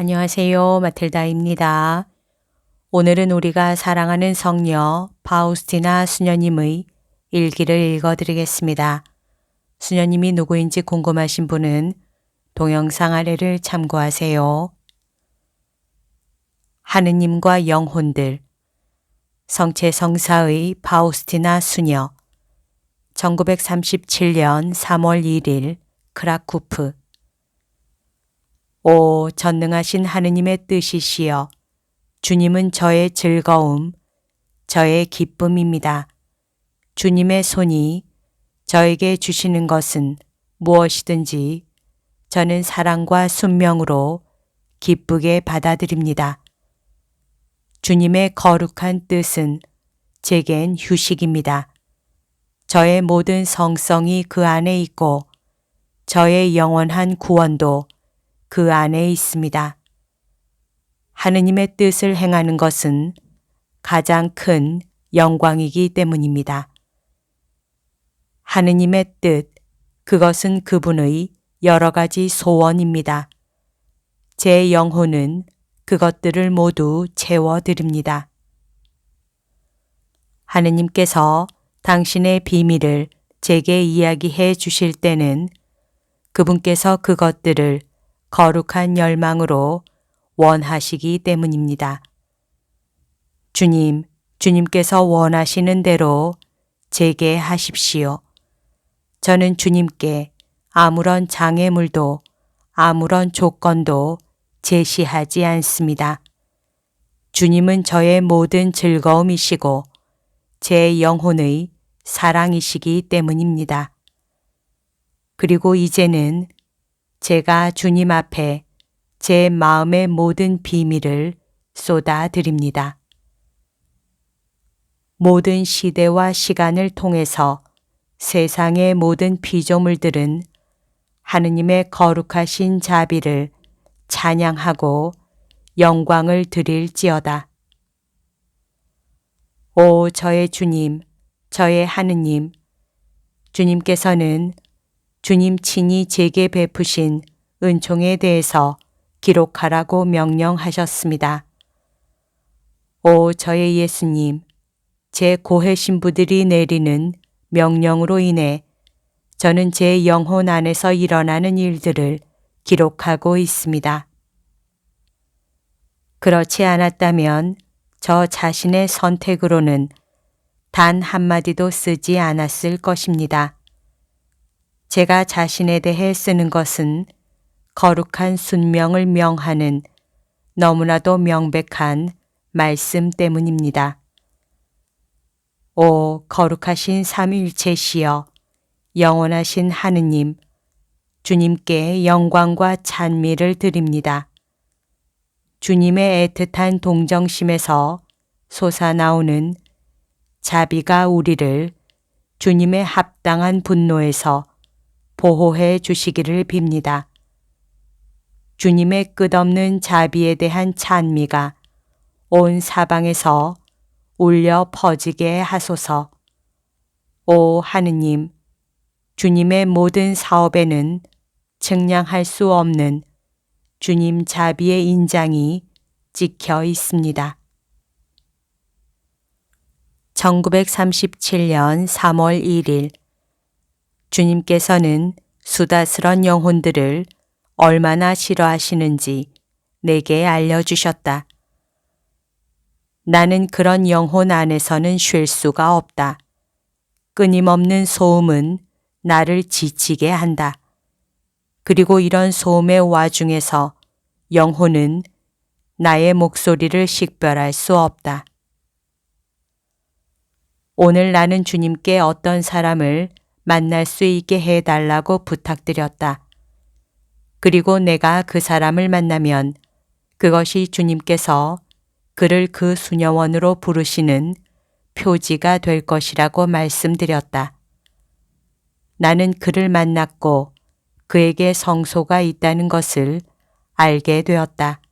안녕하세요. 마틸다입니다. 오늘은 우리가 사랑하는 성녀 파우스티나 수녀님의 일기를 읽어드리겠습니다. 수녀님이 누구인지 궁금하신 분은 동영상 아래를 참고하세요. 하느님과 영혼들 성체 성사의 파우스티나 수녀 1937년 3월 1일 크라쿠프 오 전능하신 하느님의 뜻이시여 주님은 저의 즐거움, 저의 기쁨입니다. 주님의 손이 저에게 주시는 것은 무엇이든지 저는 사랑과 순명으로 기쁘게 받아들입니다. 주님의 거룩한 뜻은 제겐 휴식입니다. 저의 모든 성성이 그 안에 있고 저의 영원한 구원도 그 안에 있습니다. 하느님의 뜻을 행하는 것은 가장 큰 영광이기 때문입니다. 하느님의 뜻, 그것은 그분의 여러 가지 소원입니다. 제 영혼은 그것들을 모두 채워드립니다. 하느님께서 당신의 비밀을 제게 이야기해 주실 때는 그분께서 그것들을 거룩한 열망으로 원하시기 때문입니다. 주님, 주님께서 원하시는 대로 제게 하십시오. 저는 주님께 아무런 장애물도 아무런 조건도 제시하지 않습니다. 주님은 저의 모든 즐거움이시고 제 영혼의 사랑이시기 때문입니다. 그리고 이제는 제가 주님 앞에 제 마음의 모든 비밀을 쏟아 드립니다. 모든 시대와 시간을 통해서 세상의 모든 피조물들은 하느님의 거룩하신 자비를 찬양하고 영광을 드릴지어다. 오 저의 주님, 저의 하느님, 주님께서는 주님 친히 제게 베푸신 은총에 대해서 기록하라고 명령하셨습니다. 오 저의 예수님, 제 고해 신부들이 내리는 명령으로 인해 저는 제 영혼 안에서 일어나는 일들을 기록하고 있습니다. 그렇지 않았다면 저 자신의 선택으로는 단 한마디도 쓰지 않았을 것입니다. 제가 자신에 대해 쓰는 것은 거룩한 순명을 명하는 너무나도 명백한 말씀 때문입니다. 오 거룩하신 삼일체시여 영원하신 하느님 주님께 영광과 찬미를 드립니다. 주님의 애틋한 동정심에서 솟아나오는 자비가 우리를 주님의 합당한 분노에서 보호해 주시기를 빕니다. 주님의 끝없는 자비에 대한 찬미가 온 사방에서 울려 퍼지게 하소서. 오 하느님, 주님의 모든 사업에는 측량할 수 없는 주님 자비의 인장이 찍혀 있습니다. 1937년 3월 1일 주님께서는 수다스런 영혼들을 얼마나 싫어하시는지 내게 알려주셨다. 나는 그런 영혼 안에서는 쉴 수가 없다. 끊임없는 소음은 나를 지치게 한다. 그리고 이런 소음의 와중에서 영혼은 나의 목소리를 식별할 수 없다. 오늘 나는 주님께 어떤 사람을 만날 수 있게 해달라고 부탁드렸다. 그리고 내가 그 사람을 만나면 그것이 주님께서 그를 그 수녀원으로 부르시는 표지가 될 것이라고 말씀드렸다. 나는 그를 만났고 그에게 성소가 있다는 것을 알게 되었다.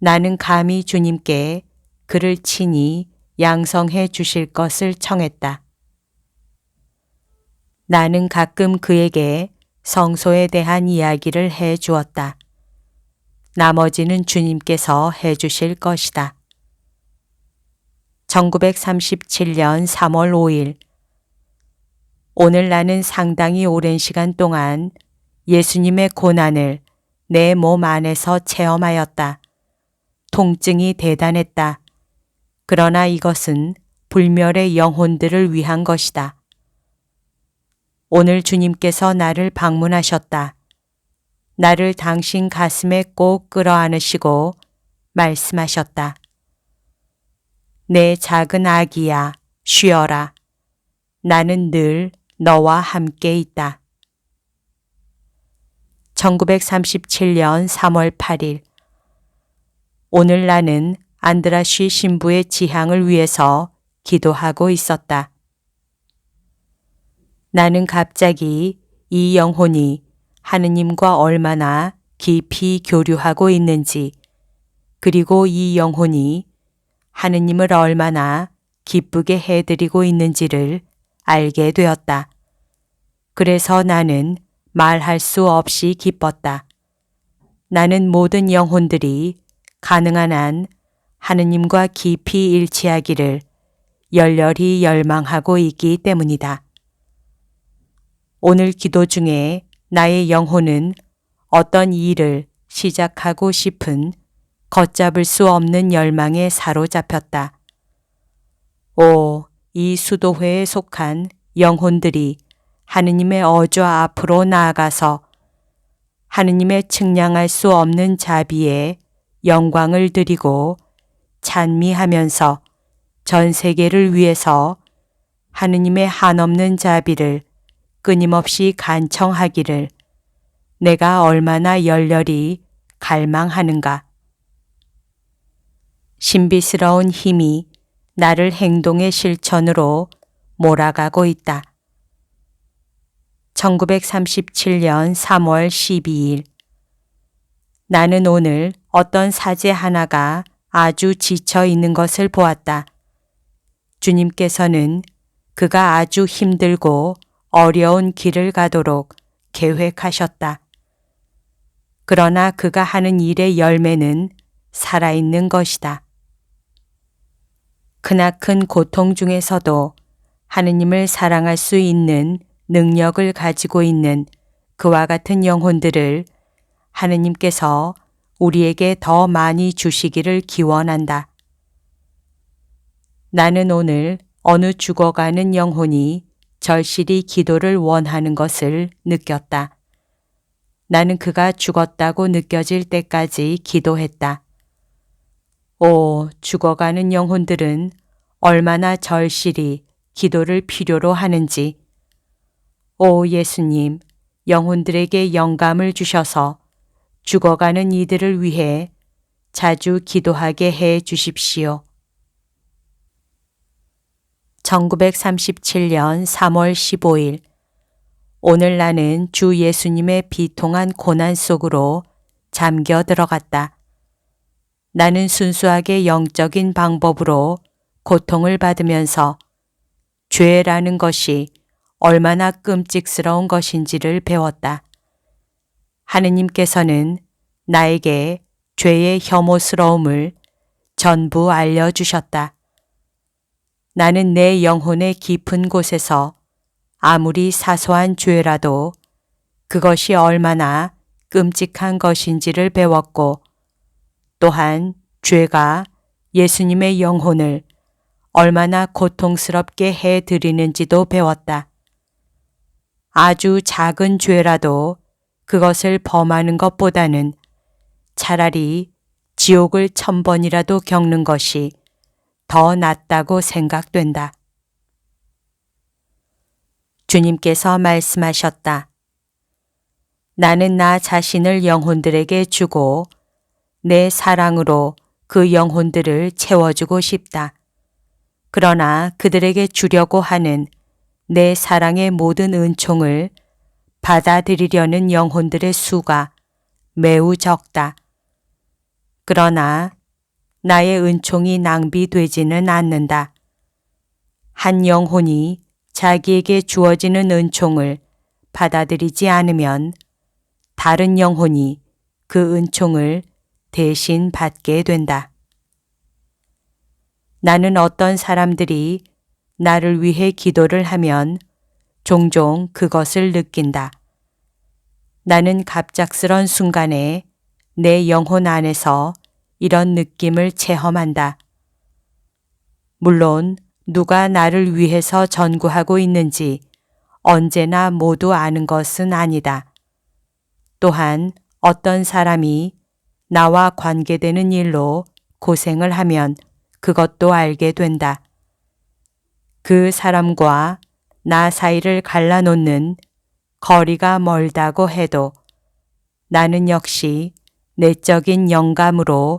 나는 감히 주님께 그를 친히 양성해 주실 것을 청했다. 나는 가끔 그에게 성소에 대한 이야기를 해 주었다. 나머지는 주님께서 해 주실 것이다. 1937년 3월 5일 오늘 나는 상당히 오랜 시간 동안 예수님의 고난을 내 몸 안에서 체험하였다. 통증이 대단했다. 그러나 이것은 불멸의 영혼들을 위한 것이다. 오늘 주님께서 나를 방문하셨다. 나를 당신 가슴에 꼭 끌어안으시고 말씀하셨다. 내 작은 아기야, 쉬어라. 나는 늘 너와 함께 있다. 1937년 3월 8일. 오늘 나는 안드라쉬 신부의 지향을 위해서 기도하고 있었다. 나는 갑자기 이 영혼이 하느님과 얼마나 깊이 교류하고 있는지, 그리고 이 영혼이 하느님을 얼마나 기쁘게 해드리고 있는지를 알게 되었다. 그래서 나는 말할 수 없이 기뻤다. 나는 모든 영혼들이 가능한 한 하느님과 깊이 일치하기를 열렬히 열망하고 있기 때문이다. 오늘 기도 중에 나의 영혼은 어떤 일을 시작하고 싶은 걷잡을 수 없는 열망에 사로잡혔다. 오, 이 수도회에 속한 영혼들이 하느님의 어좌 앞으로 나아가서 하느님의 측량할 수 없는 자비에 영광을 드리고 찬미하면서 전 세계를 위해서 하느님의 한없는 자비를 끊임없이 간청하기를 내가 얼마나 열렬히 갈망하는가. 신비스러운 힘이 나를 행동의 실천으로 몰아가고 있다. 1937년 3월 12일. 나는 오늘 어떤 사제 하나가 아주 지쳐 있는 것을 보았다. 주님께서는 그가 아주 힘들고 어려운 길을 가도록 계획하셨다. 그러나 그가 하는 일의 열매는 살아있는 것이다. 크나큰 고통 중에서도 하느님을 사랑할 수 있는 능력을 가지고 있는 그와 같은 영혼들을 하느님께서 우리에게 더 많이 주시기를 기원한다. 나는 오늘 어느 죽어가는 영혼이 절실히 기도를 원하는 것을 느꼈다. 나는 그가 죽었다고 느껴질 때까지 기도했다. 오, 죽어가는 영혼들은 얼마나 절실히 기도를 필요로 하는지. 오 예수님, 영혼들에게 영감을 주셔서 죽어가는 이들을 위해 자주 기도하게 해 주십시오. 1937년 3월 15일 오늘 나는 주 예수님의 비통한 고난 속으로 잠겨 들어갔다. 나는 순수하게 영적인 방법으로 고통을 받으면서 죄라는 것이 얼마나 끔찍스러운 것인지를 배웠다. 하느님께서는 나에게 죄의 혐오스러움을 전부 알려주셨다. 나는 내 영혼의 깊은 곳에서 아무리 사소한 죄라도 그것이 얼마나 끔찍한 것인지를 배웠고 또한 죄가 예수님의 영혼을 얼마나 고통스럽게 해 드리는지도 배웠다. 아주 작은 죄라도 그것을 범하는 것보다는 차라리 지옥을 천 번이라도 겪는 것이 더 낫다고 생각된다. 주님께서 말씀하셨다. 나는 나 자신을 영혼들에게 주고 내 사랑으로 그 영혼들을 채워주고 싶다. 그러나 그들에게 주려고 하는 내 사랑의 모든 은총을 받아들이려는 영혼들의 수가 매우 적다. 그러나 나의 은총이 낭비되지는 않는다. 한 영혼이 자기에게 주어지는 은총을 받아들이지 않으면 다른 영혼이 그 은총을 대신 받게 된다. 나는 어떤 사람들이 나를 위해 기도를 하면 종종 그것을 느낀다. 나는 갑작스런 순간에 내 영혼 안에서 이런 느낌을 체험한다. 물론 누가 나를 위해서 전구하고 있는지 언제나 모두 아는 것은 아니다. 또한 어떤 사람이 나와 관계되는 일로 고생을 하면 그것도 알게 된다. 그 사람과 나 사이를 갈라놓는 거리가 멀다고 해도 나는 역시 내적인 영감으로